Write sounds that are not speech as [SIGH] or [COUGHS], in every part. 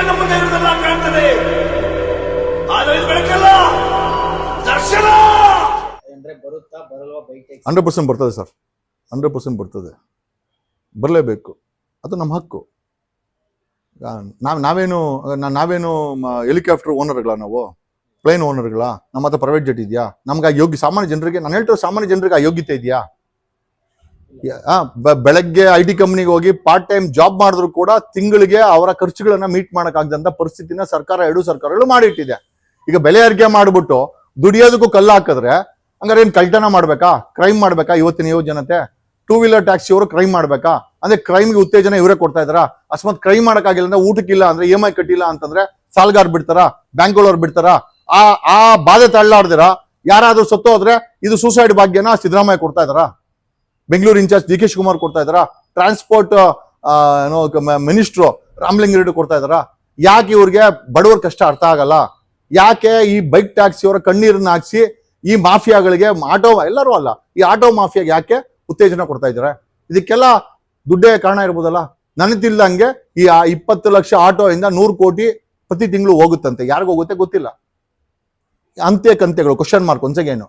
ಕಣ್ಣ ಮುಂದೆ ಇರುವುದೆಲ್ಲ ಕಾಣ್ತದೆ. ಆದರೆ ಇದು ಬೆಳಕಲ್ಲ. ದರ್ಶನ! ಅಂದ್ರೆ ಬರುತ್ತಾ ಬರಲ್ವಾ ಬೈಕ್ ಟ್ಯಾಕ್ಸಿ ಹಂಡ್ರೆಡ್ ಪರ್ಸೆಂಟ್ ಬರ್ತದೆ ಸರ್ ಹಂಡ್ರೆಡ್ ಪರ್ಸೆಂಟ್ ಬರ್ತದೆ. ಬರಲೇಬೇಕು. ಅದು ನಮ್ಮ ಹಕ್ಕು. ನಾವು ನಾವೇನು ನಾ- ನಾವೇನು ಹೆಲಿಕಾಪ್ಟರ್ ಓನರ್ಗಳ ನಾವು? ಪ್ಲೇನ್ ಓನರ್ಗಳ ನಮ್ಮ ಹತ್ರ ಪ್ರೈವೇಟ್ ಜೆಟ್ ಇದೆಯಾ? ನಮ್ಗೆ ಆ ಯೋಗ್ಯ ಸಾಮಾನ್ಯ ಜನರಿಗೆ ನಾನು ಹೇಳ್ತಿರೋ ಸಾಮಾನ್ಯ ಜನರಿಗೆ ಆ ಯೋಗ್ಯತೆ ಇದೆಯಾ? ಬೆಳಗ್ಗೆ ಐ ಟಿ ಕಂಪ್ನಿಗೆ ಹೋಗಿ ಪಾರ್ಟ್ ಟೈಮ್ ಜಾಬ್ ಮಾಡಿದ್ರು ಕೂಡ ತಿಂಗಳಿಗೆ ಅವರ ಖರ್ಚುಗಳನ್ನ ಮೀಟ್ ಮಾಡಕ್ಕಾಗದಂತ ಪರಿಸ್ಥಿತಿನ ಸರ್ಕಾರ, ಎರಡು ಸರ್ಕಾರಗಳು ಮಾಡಿಟ್ಟಿದೆ. ಈಗ ಬೆಲೆ ಏರಿಕೆ ಮಾಡ್ಬಿಟ್ಟು ದುಡಿಯೋದಕ್ಕೂ ಕಲ್ಲು ಹಾಕಿದ್ರೆ ಹಂಗಾರೆ ಏನ್ ಕಳ್ತನ ಮಾಡ್ಬೇಕಾ? ಕ್ರೈಮ್ ಮಾಡ್ಬೇಕಾ ಇವತ್ತಿನ ಯುವ ಜನತೆ ಟೂ ವೀಲರ್ ಟ್ಯಾಕ್ಸಿ ಅವರು ಕ್ರೈಮ್ ಮಾಡ್ಬೇಕಾ? ಅಂದ್ರೆ ಕ್ರೈಮ್ಗೆ ಉತ್ತೇಜನ ಇವರೇ ಕೊಡ್ತಾ ಇದಾರ ಅಕಸ್ಮಾತ್ ಕ್ರೈಮ್ ಮಾಡಕ್ಕಾಗಿಲ್ಲ ಅಂದ್ರೆ ಊಟಕ್ಕಿಲ್ಲ ಅಂದ್ರೆ ಇ ಎಂ ಐ ಕಟ್ಟಿಲ್ಲ ಅಂತಂದ್ರೆ ಸಾಲ್ಗಾರ್ ಬಿಡ್ತಾರ? ಬ್ಯಾಂಕ್ಗಳವ್ರು ಬಿಡ್ತಾರ? ಆ ಆ ಬಾಧೆ ತಳ್ಳಾಡ್ದಿರ? ಯಾರಾದ್ರೂ ಸತ್ತು ಹೋದ್ರೆ ಇದು ಸೂಸೈಡ್ ಭಾಗ್ಯನ ಸಿದ್ದರಾಮಯ್ಯ ಕೊಡ್ತಾ ಇದಾರ Bengaluru incharge D K Shivakumar ಕೊಡ್ತಾ ಇದಾರ ಟ್ರಾನ್ಸ್ಪೋರ್ಟ್ ಏನೋ ಮಿನಿಸ್ಟ್ರು ರಾಮಲಿಂಗ ರೆಡ್ಡಿ ಕೊಡ್ತಾ ಇದಾರ ಯಾಕೆ ಇವ್ರಿಗೆ ಬಡವರ ಕಷ್ಟ ಅರ್ಥ ಆಗಲ್ಲ? ಯಾಕೆ ಈ ಬೈಕ್ ಟ್ಯಾಕ್ಸಿ ಅವರ ಕಣ್ಣೀರನ್ನ ಹಾಕ್ಸಿ ಈ ಮಾಫಿಯಾಗಳಿಗೆ ಆಟೋ ಎಲ್ಲರೂ ಅಲ್ಲ, ಈ ಆಟೋ ಮಾಫಿಯಾಗೆ ಯಾಕೆ ಉತ್ತೇಜನ ಕೊಡ್ತಾ ಇದ್ದಾರೆ? ಇದಕ್ಕೆಲ್ಲ ದುಡ್ಡೇ ಕಾರಣ ಇರ್ಬೋದಲ್ಲ? ನನಗೆ ತಿಳಿದಂಗೆ ಈ ಇಪ್ಪತ್ತು ಲಕ್ಷ ಆಟೋ ಇಂದ ನೂರು ಕೋಟಿ ಪ್ರತಿ ತಿಂಗಳು ಹೋಗುತ್ತಂತೆ. ಯಾರಿಗೂ ಹೋಗುತ್ತೆ ಗೊತ್ತಿಲ್ಲ. ಅಂತ್ಯ ಕಂತೆಗಳು ಕ್ವಶನ್ ಮಾರ್ಕ್ ಒಂದ್ಸಗೇನು.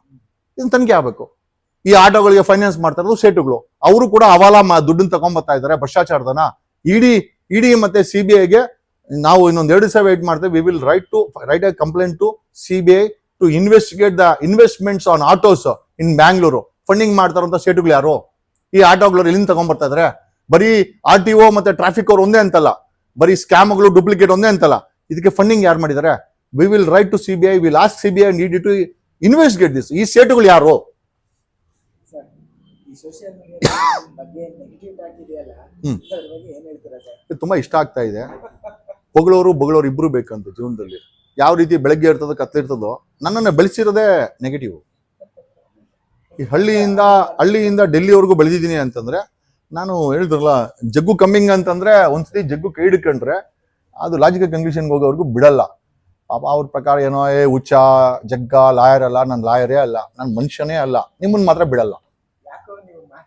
ಇದನ್ನ ತನಿಖೆ ಆಗ್ಬೇಕು. ಈ ಆಟೋಗಳಿಗೆ ಫೈನಾನ್ಸ್ ಮಾಡ್ತಾ ಇರೋದು ಸೇಟುಗಳು ಅವರು ಕೂಡ ಅವಾಲ ದುಡ್ಡನ್ನ ತಗೊಂಬತ್ತಾ ಇದ್ದಾರೆ, ಭ್ರಷ್ಟಾಚಾರದನ. ಇಡಿ ಇಡಿ ಮತ್ತೆ ಸಿ ಬಿ ಐಗೆ ನಾವು ಇನ್ನೊಂದು ಎರಡು ದಿವಸ ವೇಟ್ ಮಾಡ್ತೇವೆ. We will write to write a complaint to C B I to investigate the investments on autos in Bangalore funding ಮಾಡ್ತಾರಂತ ಸೇಟುಗಳು ಯಾರು? ಈ ಆಟೋಗಳು ಎಲ್ಲಿಂದ ತಗೊಂಡ್ಬರ್ತಾ ಇದಾರೆ? ಬರೀ ಆರ್ ಟಿ ಒ ಮತ್ತೆ ಟ್ರಾಫಿಕ್ ಅವ್ರು ಒಂದೇ ಅಂತಲ್ಲ. ಬರೀ ಸ್ಕ್ಯಾಮ್ಗಳು ಡೂಪ್ಲಿಕೇಟ್ ಒಂದೇ ಅಂತಲ್ಲ. ಇದಕ್ಕೆ ಫಂಡಿಂಗ್ ಯಾರು ಮಾಡಿದ್ದಾರೆ we will write to C B I will ask C B I need to investigate this ಈ ಸೇಟುಗಳು ಯಾರು? ಸೋಷಿಯಲ್ ಮೀಡಿಯಾ [COUGHS] ಬಗ್ಗೆ ನೆಗೆಟಿವ್ ಟಾಕ್ ಇದೆಯಲ್ಲ ಹ್ಮ್. ಅದ್ರ ಬಗ್ಗೆ ಏನ್ ಹೇಳ್ತೀರಾ ಸರ್? ಇದು ತುಂಬಾ ಇಷ್ಟ ಆಗ್ತಾ ಇದೆ. ಹೊಗಳೋರು ಬೊಗಳೋರು ಇಬ್ರು ಬೇಕಂತ ಜೀವನದಲ್ಲಿ. ಯಾವ ರೀತಿ ಬೆಳಗ್ಗೆ ಇರ್ತದೋ ಕತ್ತಲಿರ್ತದೋ ನನ್ನನ್ನು ಬೆಳೆಸಿರೋದೇ ನೆಗೆಟಿವ್ ಈ ಹಳ್ಳಿಯಿಂದ ಹಳ್ಳಿಯಿಂದ ಡೆಲ್ಲಿವರೆಗೂ ಬೆಳೆದಿದ್ದೀನಿ ಅಂತಂದ್ರೆ ನಾನು ಹೇಳಿದ್ರಲ್ಲ ಜಗ್ಗು ಕಮ್ಮಿಂಗ್ ಅಂತಂದ್ರೆ ಒಂದ್ಸತಿ ಜಗ್ಗು ಕೈ ಹಿಡ್ಕೊಂಡ್ರೆ ಅದು ಲಾಜಿಕಲ್ ಕನ್ಕ್ಲೂಷನ್ಗೆ ಹೋಗೋವರೆಗೂ ಬಿಡಲ್ಲ. ಪಾಪ ಅವ್ರ ಪ್ರಕಾರ ಏನೋ ಏ ಹುಚ್ಚ ಜಗ್ಗ ಲಾಯರ್ ಅಲ್ಲ ನಾನು ಲಾಯರೇ ಅಲ್ಲ ನಾನು ಮನುಷ್ಯನೇ ಅಲ್ಲ ನಿಮ್ಮನ್ನ ಮಾತ್ರ ಬಿಡಲ್ಲ.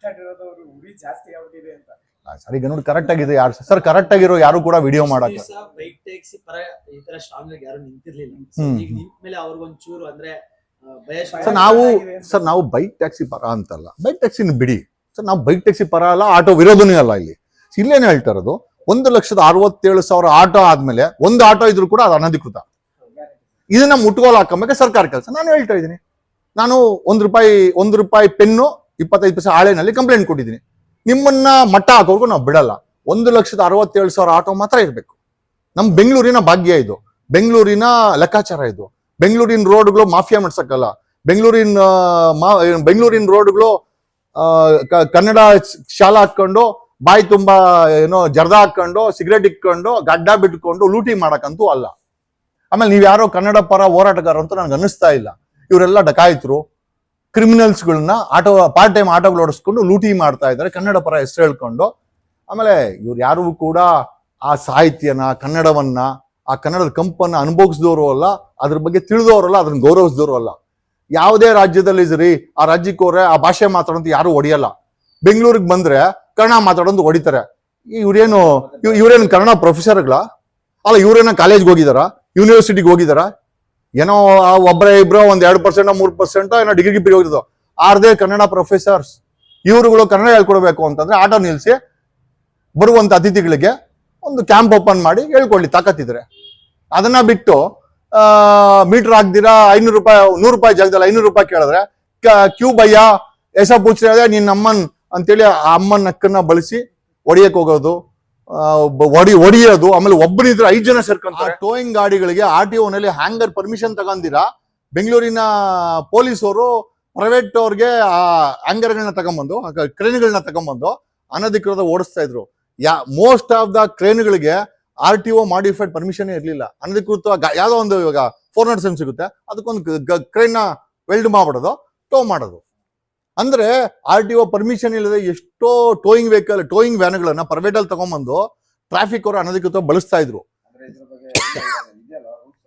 ಮಾತಾಡಿರೋದು ಅವ್ರು ಉರಿ ಜಾಸ್ತಿ ಆಗ್ಬಿಟ್ಟಿದೆ ಅಂತ. ಸರಿ ಈಗ ನೋಡಿ ಕರೆಕ್ಟ್ ಆಗಿದೆ ಯಾರು ಸರ್ ಕರೆಕ್ಟ್ ಆಗಿರೋ ಯಾರು ಕೂಡ ವಿಡಿಯೋ ಮಾಡಕ್ಕೆ ಬೈಕ್ ಟ್ಯಾಕ್ಸಿ ಪರ ಈ ತರ ಸ್ಟ್ರಾಂಗ್ ಆಗಿ ಯಾರು ನಿಂತಿರ್ಲಿಲ್ಲ. ಈಗ ನಿಂತ ಮೇಲೆ ಅವ್ರಿಗೊಂಚೂರು ಅಂದ್ರೆ ಆ, ಭಯ ಸರ್ ನಾವು ಸರ್ ನಾವು ಬೈಕ್ ಟ್ಯಾಕ್ಸಿ ಪರ ಅಂತಲ್ಲ. ಬೈಕ್ ಟ್ಯಾಕ್ಸಿನ ಬಿಡಿ. ಸರ್ ನಾವು ಬೈಕ್ ಟ್ಯಾಕ್ಸಿ ಪರ ಅಲ್ಲ ಆಟೋ ವಿರೋಧನೇ ಅಲ್ಲ ಇಲ್ಲಿ. ಇಲ್ಲೇನು ಹೇಳ್ತಾ ಇರೋದು? ಒಂದು ಲಕ್ಷದ ಅರವತ್ತೇಳು ಸಾವಿರ ಆಟೋ ಆದ್ಮೇಲೆ ಒಂದು ಆಟೋ ಇದ್ರು ಕೂಡ ಅದು ಅನಧಿಕೃತ. ಇದನ್ನ ಮುಟ್ಗೋಲ್ ಹಾಕೊಂಬಕ್ಕೆ ಸರ್ಕಾರ ಕೆಲಸ. ನಾನು ಹೇಳ್ತಾ ಇದ್ದೀನಿ. ನಾನು ಒಂದು ರೂಪಾಯಿ ಒಂದು ರೂಪಾಯಿ ಪೆನ್ನು ಇಪ್ಪತ್ತೈದು ಪೈಸೆ ಹಾಳೆನಲ್ಲಿ ಕಂಪ್ಲೇಂಟ್ ಕೊಟ್ಟಿದ್ದೀನಿ. ನಿಮ್ಮನ್ನ ಮಟ್ಟ ಹಾಕೋರ್ಗು ನಾವು ಬಿಡಲ್ಲ. ಒಂದು ಲಕ್ಷದ ಅರವತ್ತೇಳು ಸಾವಿರ ಆಟೋ ಮಾತ್ರ ಇರಬೇಕು. ನಮ್ಮ ಬೆಂಗಳೂರಿನ ಭಾಗ್ಯ ಇದು. ಬೆಂಗಳೂರಿನ ಲೆಕ್ಕಾಚಾರ ಇದು. ಬೆಂಗಳೂರಿನ ರೋಡ್ಗಳು ಮಾಫಿಯಾ ಮಾಡ್ಸಕ್ಕಲ್ಲ. ಬೆಂಗಳೂರಿನ ಬೆಂಗಳೂರಿನ ರೋಡ್ಗಳು ಕನ್ನಡ ಶಾಲಾ ಹಾಕೊಂಡು ಬಾಯಿ ತುಂಬಾ, ಏನೋ, ಜರ್ದ ಹಾಕೊಂಡು ಸಿಗರೇಟ್ ಇಟ್ಕೊಂಡು ಗಡ್ಡ ಬಿಟ್ಕೊಂಡು ಲೂಟಿ ಮಾಡಕ್ಕಂತೂ ಅಲ್ಲ. ಆಮೇಲೆ ನೀವ್ ಯಾರೋ ಕನ್ನಡ ಪರ ಹೋರಾಟಗಾರ ಅಂತ ನನಗೆ ಅನ್ನಿಸ್ತಾ ಇಲ್ಲ. ಇವರೆಲ್ಲ ಡಕಾಯಿತರು. ಕ್ರಿಮಿನಲ್ಸ್ಗಳನ್ನ ಆಟೋ ಪಾರ್ಟ್ ಟೈಮ್ ಆಟೋಗಳು ಓಡಿಸ್ಕೊಂಡು ಲೂಟಿ ಮಾಡ್ತಾ ಇದ್ದಾರೆ. ಕನ್ನಡ ಪರ ಹೆಸರು ಹೇಳ್ಕೊಂಡು. ಆಮೇಲೆ ಇವ್ರು ಯಾರು ಕೂಡ ಆ ಸಾಹಿತ್ಯನ, ಕನ್ನಡವನ್ನ, ಆ ಕನ್ನಡದ ಕಂಪನ್ನ ಅನುಭವಿಸಿದವರು ಅಲ್ಲ, ಅದ್ರ ಬಗ್ಗೆ ತಿಳಿದವರಲ್ಲ ಅದನ್ನ ಗೌರವಿಸಿದವರು ಅಲ್ಲ. ಯಾವುದೇ ರಾಜ್ಯದಲ್ಲಿ ಸರಿ ಆ ರಾಜ್ಯಕ್ಕೆ ಹೋದ್ರೆ ಆ ಭಾಷೆ ಮಾತಾಡೋದು ಯಾರು ಹೊಡಿಯಲ್ಲ ಬೆಂಗಳೂರಿಗೆ ಬಂದ್ರೆ ಕನ್ನಡ ಮಾತಾಡೋದು ಹೊಡಿತಾರೆ ಇವ್ರೇನು, ಇವ್- ಇವ್ರೇನು ಕನ್ನಡ ಪ್ರೊಫೆಸರ್ಗಳ ಅಲ್ಲ, ಇವ್ರೇನ ಕಾಲೇಜ್ಗೆ ಹೋಗಿದಾರ? ಯೂನಿವರ್ಸಿಟಿಗೆ ಹೋಗಿದಾರ? ಏನೋ ಒಬ್ಬರೇ ಇಬ್ರೋ ಒಂದ್ ಎರಡು ಪರ್ಸೆಂಟ್ ಮೂರು ಪರ್ಸೆಂಟ್ ಏನೋ ಡಿಗ್ರಿ ಗಿಗ್ರಿ ಹೋಗಿದ್ದು ಆರ್ದೇ ಕನ್ನಡ ಪ್ರೊಫೆಸರ್ಸ್ ಇವರುಗಳು ಕನ್ನಡ ಹೇಳ್ಕೊಡ್ಬೇಕು ಅಂತಂದ್ರೆ ಆಟೋ ನಿಲ್ಸಿ ಬರುವಂತ ಅತಿಥಿಗಳಿಗೆ ಒಂದು ಕ್ಯಾಂಪ್ ಓಪನ್ ಮಾಡಿ ಹೇಳ್ಕೊಳ್ಳಿ, ತಾಕತ್ತಿದ್ರೆ. ಅದನ್ನ ಬಿಟ್ಟು ಮೀಟರ್ ಹಾಕ್ದಿರಾ ಐನೂರು ರೂಪಾಯಿ, ನೂರು ರೂಪಾಯಿ ಜಾಗದಲ್ಲಿ ಐನೂರು ರೂಪಾಯಿ ಕೇಳಿದ್ರೆ ಕ್ಯೂ ಭಯ್ಯ ಎಸ ಪೂಚ್ರೆ ನಿನ್ನ ಅಮ್ಮನ್ ಅಂತೇಳಿ ಆ ಅಮ್ಮನ ನಕ್ಕನ್ನ ಬಳಸಿ ಹೊಡಿಯಕ್ ಹೋಗೋದು. ಹೊಡಿ ಹೊಡಿಯೋದು ಆಮೇಲೆ ಒಬ್ಬನಿದ್ರೆ ಐದು ಜನ ಸೇರ್ಕೊಂತಾರೆ. ಟೋಯಿಂಗ್ ಗಾಡಿಗಳಿಗೆ ಆರ್ ಟಿ ನಲ್ಲಿ ಹ್ಯಾಂಗರ್ ಪರ್ಮಿಷನ್ ತಗೊಂಡಿರಾ? ಬೆಂಗಳೂರಿನ ಪೊಲೀಸ್ ಅವರು ಪ್ರೈವೇಟ್ ಅವ್ರಿಗೆ ಆ ಹ್ಯಾಂಗರ್ಗಳನ್ನ ತಗೊಂಬಂದು ಕ್ರೇನ್ಗಳನ್ನ ತಗೊಂಬಂದು ಅನಧಿಕೃತ ಓಡಿಸ್ತಾ ಇದ್ರು. ಯಾ most of the ಕ್ರೇನ್ಗಳಿಗೆ R T O modified permission ಇರಲಿಲ್ಲ. ಅನಧಿಕೃತ ಯಾವುದೋ ಒಂದು ಇವಾಗ ಫೋರ್ ನಾಟ್ ಸೆವೆನ್ ಸಿಗುತ್ತೆ. ಅದಕ್ಕೊಂದು ಕ್ರೇನ್ ವೆಲ್ಡ್ ಮಾಡ್ಬಿಡೋದು ಟೋ ಮಾಡೋದು. ಅಂದ್ರೆ ಆರ್ ಟಿ ಒ ಪರ್ಮಿಷನ್ ಇಲ್ಲದೆ ಎಷ್ಟೋ ಟೋಯಿಂಗ್ ವೆಹಿಕಲ್ ಟೋಯಿಂಗ್ ವ್ಯಾನ್ಗಳನ್ನ ಪ್ರೈವೇಟ್ ಅಲ್ಲಿ ತಗೊಂಬಂದು ಟ್ರಾಫಿಕ್ ಅವರು ಅನಧಿಕೃತ ಬಳಸ್ತಾ ಇದ್ರು. ಅಂದ್ರೆ ಇದ್ರ ಬಗ್ಗೆ ಇದೆಯಲ್ಲ ರೂಲ್ಸ್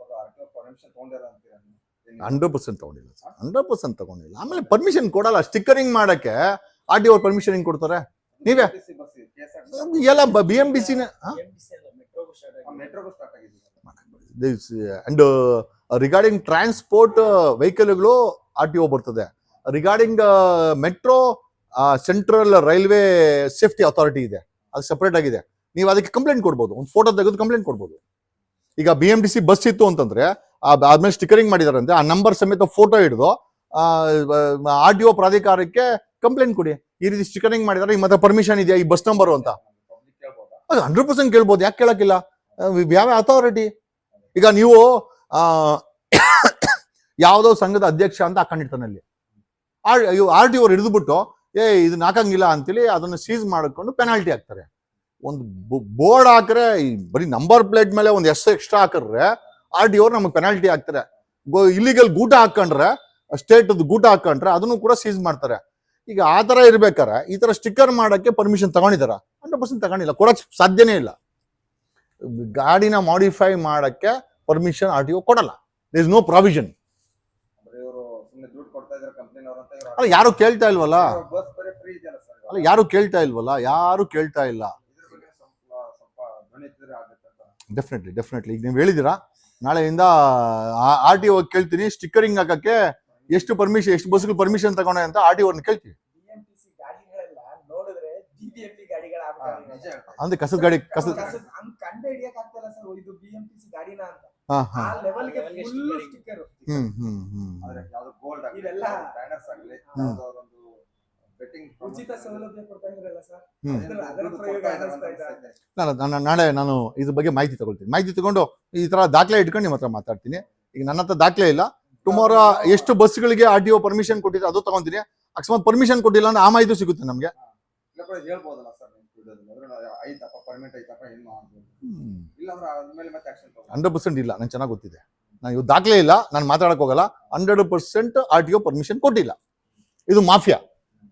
ಪರ್ಮಿಷನ್ ತಗೊಂಡಿರ ಅಂತೀರಾ ನೀವು? ಹಂಡ್ರೆಡ್ ಪರ್ಸೆಂಟ್ ತಗೊಂಡಿಲ್ಲ ಸರ್ ಹಂಡ್ರೆಡ್ ಪರ್ಸೆಂಟ್ ತಗೊಂಡಿಲ್ಲ. ಆಮೇಲೆ ಪರ್ಮಿಷನ್ ಕೊಡಲ್ಲ ಸ್ಟಿಕ್ಕರಿಂಗ್ ಮಾಡಕ್ಕೆ ಆರ್ ಟಿ ಒ ಪರ್ಮಿಷನ್ ಹಿಂಗ್ ಕೊಡ್ತಾರೆ? ನೀವೇ? ಎಲ್ಲ ಬಿ ಎಂ ಬಿ ಸಿನ ಅಂಡ್ ರಿಗಾರ್ಡಿಂಗ್ ಟ್ರಾನ್ಸ್ಪೋರ್ಟ್ ವೆಹಿಕಲ್ಗಳು ಆರ್ ಟಿ ಒ ಬರ್ತದೆ. Regarding metro central railway safety authority ಇದೆ. ಅದು ಸಪ್ರೇಟ್ ಆಗಿದೆ. ನೀವು ಅದಕ್ಕೆ ಕಂಪ್ಲೇಂಟ್ ಕೊಡ್ಬೋದು. ಒಂದು ಫೋಟೋ ತೆಗೆದು ಕಂಪ್ಲೇಂಟ್ ಕೊಡ್ಬೋದು. ಈಗ B M T C bus ಇತ್ತು ಅಂತಂದ್ರೆ ಆದ್ಮೇಲೆ ಸ್ಟಿಕರಿಂಗ್ ಮಾಡಿದಾರಂತೆ ಆ ನಂಬರ್ ಸಮೇತ ಫೋಟೋ ಹಿಡಿದು ಆರ್ ಡಿ ಒ ಪ್ರಾಧಿಕಾರಕ್ಕೆ ಕಂಪ್ಲೇಂಟ್ ಕೊಡಿ. ಈ ರೀತಿ ಸ್ಟಿಕರಿಂಗ್ ಮಾಡಿದಾರೆ ಈ ಮತ್ತೆ ಪರ್ಮಿಷನ್ ಇದೆಯಾ, ಈ ಬಸ್ ನಂಬರ್ ಅಂತ? ಅದು ಹಂಡ್ರೆಡ್ ಪರ್ಸೆಂಟ್ ಕೇಳ್ಬೋದು. ಯಾಕೆ ಕೇಳಕ್ಕಿಲ್ಲ? ಯಾವ ಅಥಾರಿಟಿ ಈಗ ನೀವು [COUGHS] ಯಾವುದೋ ಸಂಘದ ಅಧ್ಯಕ್ಷ ಅಂತ ಹಾಕೊಂಡಿರ್ತಾನೆ ಅಲ್ಲಿ. ಆರ್ ಆರ್ ಟಿ ಅವ್ರು ಹಿಡಿದುಬಿಟ್ಟು, ಏ ಇದನ್ನ ಹಾಕಂಗಿಲ್ಲ ಅಂತೇಳಿ ಅದನ್ನು ಸೀಸ್ ಮಾಡಿಕೊಂಡು ಪೆನಾಲ್ಟಿ ಹಾಕ್ತಾರೆ. ಒಂದು ಬೋರ್ಡ್ ಹಾಕ್ರೆ ಬರೀ ನಂಬರ್ ಪ್ಲೇಟ್ ಮೇಲೆ ಒಂದು ಎಸ್ ಎಕ್ಸ್ಟ್ರಾ ಹಾಕಿದ್ರೆ ಆರ್ ಟಿ ಓರ್ ನಮಗೆ ಪೆನಾಲ್ಟಿ ಹಾಕ್ತಾರೆ. ಇಲ್ಲಿಗಲ್ ಗೂಟ ಹಾಕೊಂಡ್ರೆ ಸ್ಟೇಟ್ ಗೂಟ ಹಾಕೊಂಡ್ರೆ, ಅದನ್ನು ಕೂಡ ಸೀಸ್ ಮಾಡ್ತಾರೆ. ಈಗ ಆ ಥರ ಇರ್ಬೇಕಾರೆ ಈ ಥರ ಸ್ಟಿಕ್ಕರ್ ಮಾಡಕ್ಕೆ ಪರ್ಮಿಷನ್ ತಗೊಂಡಿದಾರ? ಹಂಡ್ರೆಡ್ ಪರ್ಸೆಂಟ್ ತಗೊಂಡಿಲ್ಲ, ಕೊಡಕ್ ಸಾಧ್ಯನೇ ಇಲ್ಲ. ಗಾಡಿನ ಮಾಡಿಫೈ ಮಾಡಕ್ಕೆ ಪರ್ಮಿಷನ್ ಆರ್ ಟಿ ಓ ಕೊಡಲ್ಲ. ದೇರ್ ಇಸ್ ನೋ ಪ್ರಾವಿಷನ್ ಅಂದ್ರೆ ಇವರು ಸುಮ್ಮನೆ ದುಡ್ಡು ಕೊಡ್ತಾ ಇದಾರೆ ಕಂಪ್ನಿನವ್ರು ಅಂತ ಇವ್ರು ಅಲ್ಲ ಯಾರು ಕೇಳ್ತಾ ಇಲ್ವಲ್ಲ? ಬಸ್ ಬರೀ ಫ್ರೀ ಇದೆಯಲ್ಲ ಸರ್. ಅಲ್ಲ ಯಾರು ಕೇಳ್ತಾ ಇಲ್ವಲ್ಲ? ಯಾರು ಕೇಳ್ತಾ ಇಲ್ಲ? ಇದ್ರ ಬಗ್ಗೆ ಸ್ವಲ್ಪ ಆಗುತ್ತೆ ಅಂತ ಡೆಫಿನೆಟ್ಲಿ ಡೆಫಿನೆಟ್ಲಿ ಈಗ ನೀವು ಹೇಳಿದ್ದೀರಾ? ನಾಳೆಯಿಂದ ಆರ್ ಟಿ ಒ ಕೇಳ್ತೀನಿ. ಸ್ಟಿಕ್ಕರಿಂಗ್ ಹಾಕಕ್ಕೆ ಎಷ್ಟು ಪರ್ಮಿಷನ್ ಎಷ್ಟು ಬಸ್ಗಳು ಪರ್ಮಿಷನ್ ತಗೊಂಡೆ ಅಂತ ಆರ್ ಟಿ ಅವ್ರನ್ನ ಕೇಳ್ತೀವಿ ಗಾಡಿಗಳೆಲ್ಲ ನೋಡಿದ್ರೆ ಗಾಡಿಗಳ ಅಂದ್ರೆ ಕಸದ ಗಾಡಿ ಕಸದ ಹಂಗ್ ಕಂಡು ಹಿಡಿಯಕ್ ಆಗ್ತಿಲ್ಲ ಸರ್ ಗಾಡಿನ ಅಂತ. ಆ ಹಾ ಗೆ full stickering. Sticker hmm hmm hmm. ಆದ್ರೆ ಯಾವ್ದು ಗೋಲ್ಡ್ ಆಗಲಿ ಇವೆಲ್ಲ- ಬ್ಯಾನರ್ಸ್ ಆಗಲಿ ಒಂದು ಬೆಟ್ಟಿಂಗ್ ಉಚಿತ ಸೌಲಭ್ಯ ಕೊಡ್ತಾ ಇದ್ರಲ್ಲ ಸರ್. ಹ್ಮ್. ಅದರ ಪ್ರಯೋಗ ಅನ್ನಿಸ್ತಾ ಇದೆ. ನಾನು ನಾನು ನಾಳೆ ನಾನು ಇದ್ರ ಬಗ್ಗೆ ಮಾಹಿತಿ ತಗೊಳ್ತೀನಿ. ಮಾಹಿತಿ ತಗೊಂಡು ಈ ತರ ದಾಖಲೆ ಇಟ್ಕೊಂಡು ನಿಮ್ಮ ಹತ್ರ ಮಾತಾಡ್ತೀನಿ. ಈಗ ನನ್ನ ಹತ್ರ ದಾಖಲೆ ಇಲ್ಲ. ಟುಮಾರೋ ಎಷ್ಟು ಬಸ್ಗಳಿಗೆ ಆರ್ ಟಿ ಒ ಪರ್ಮಿಷನ್ ಕೊಟ್ಟಿದ್ರೆ ಅದು ತಗೊಂತೀನಿ. ಅಕಸ್ಮಾತ್ ಪರ್ಮಿಷನ್ ಕೊಟ್ಟಿಲ್ಲ ಅಂದ್ರೆ ಆ ಮಾಹಿತಿ ಸಿಗುತ್ತೆ ನಮಗೆ. ಹೇಳ್ಬೋದಲ್ಲ ಸರ್ ನಿಮ್ ವಿಡಿಯೋದಲ್ಲಿ ಅಂದ್ರೆ ನಾವು ಐತಪ್ಪ ಏನ್ ಮತ್ತೆ ಆಕ್ಷನ್ ಹಂಡ್ರೆಡ್ ಪರ್ಸೆಂಟ್ ಇಲ್ಲ ನಂಗೆ ಚೆನ್ನಾಗಿ ಗೊತ್ತಿದೆ. ನಾನು ಇವ್ ದಾಖಲೆ ಇಲ್ಲ ನಾನು ಮಾತಾಡಕ್ಕೆ ಹೋಗಲ್ಲ hundred percent R T O permission ಕೊಟ್ಟಿಲ್ಲ. ಇದು ಮಾಫಿಯಾ.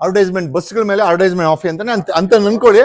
ಅಡ್ವರ್ಟೈಸ್ಮೆಂಟ್ ಬಸ್ಗಳ ಮೇಲೆ ಅಡ್ವರ್ಟೈಸ್ಮೆಂಟ್ ಮಾಫಿಯಾ ಅಂತಾನೆ ಅಂತ ಅಂತ ಅನ್ಕೊಳ್ಳಿ.